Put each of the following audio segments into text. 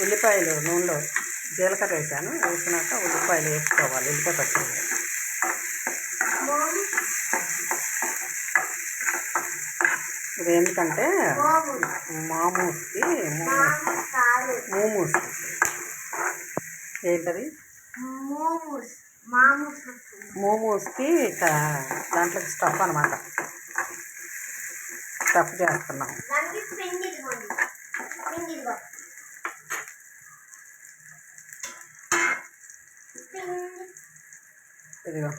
ఉల్లిపాయలు నూనెలో జీలకర్ర వేసాను. వేసినాక ఉల్లిపాయలు వేసుకోవాలి. ఉల్లిపాయ పచ్చడి ఇది ఎందుకంటే మామూస్కి మోమోస్. ఏంటది? మోమోస్కి దాంట్లోకి స్టఫ్ అనమాట స్టఫ్ చేస్తున్నాం ఇదిగో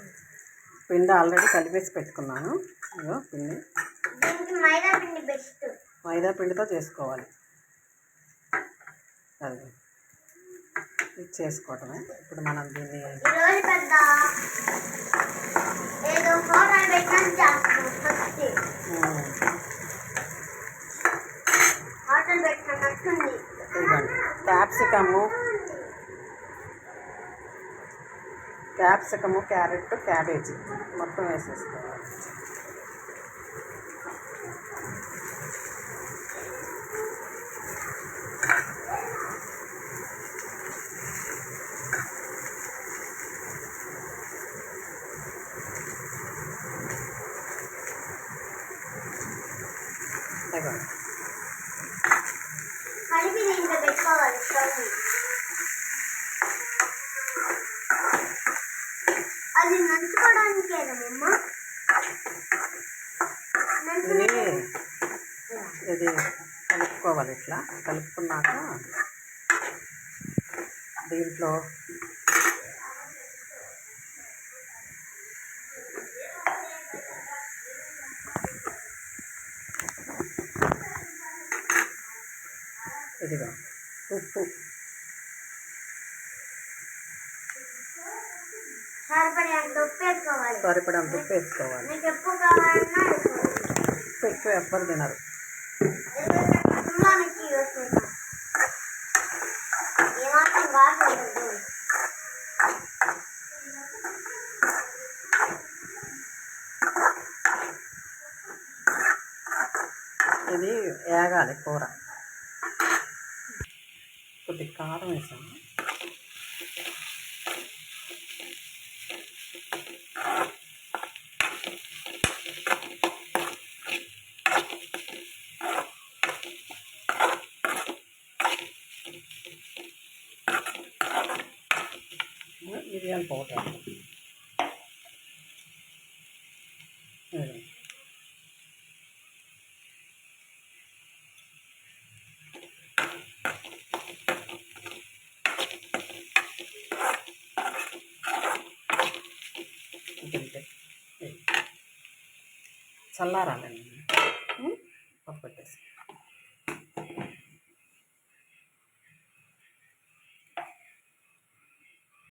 పిండి ఆల్రెడీ కలిపేసి పెట్టుకున్నాను. ఇదిగో పిండి. మైదా పిండి బెస్ట్. మైదా పిండితో చేసుకోవాలి. అది. ఇది చేసుకోవటమే. ఇప్పుడు మనం దీన్ని ఈరోజు క్యాప్సికము క్యారెట్ క్యాబేజీ మొత్తం వేసేసుకోవాలి ఇదిగోండి కలిపి దీంట్లో పెట్టుకోవాలి స్టవ్ ఇది ఇది కలుపుకోవాలి ఇట్లా. కలుపుకున్నాక దీంట్లో ఇదిగో ఉప్పు. సరిపడే అంత ఉప్పు వేసుకోవాలి. ఉప్పు ఎక్కువ ఎవ్వరు తినరు. ఇది వేగాలి కూర. కొద్ది కారం వేసాను. మిరియాల పౌడర్ ఇదిగో. ఇంతే. చల్లారాలండి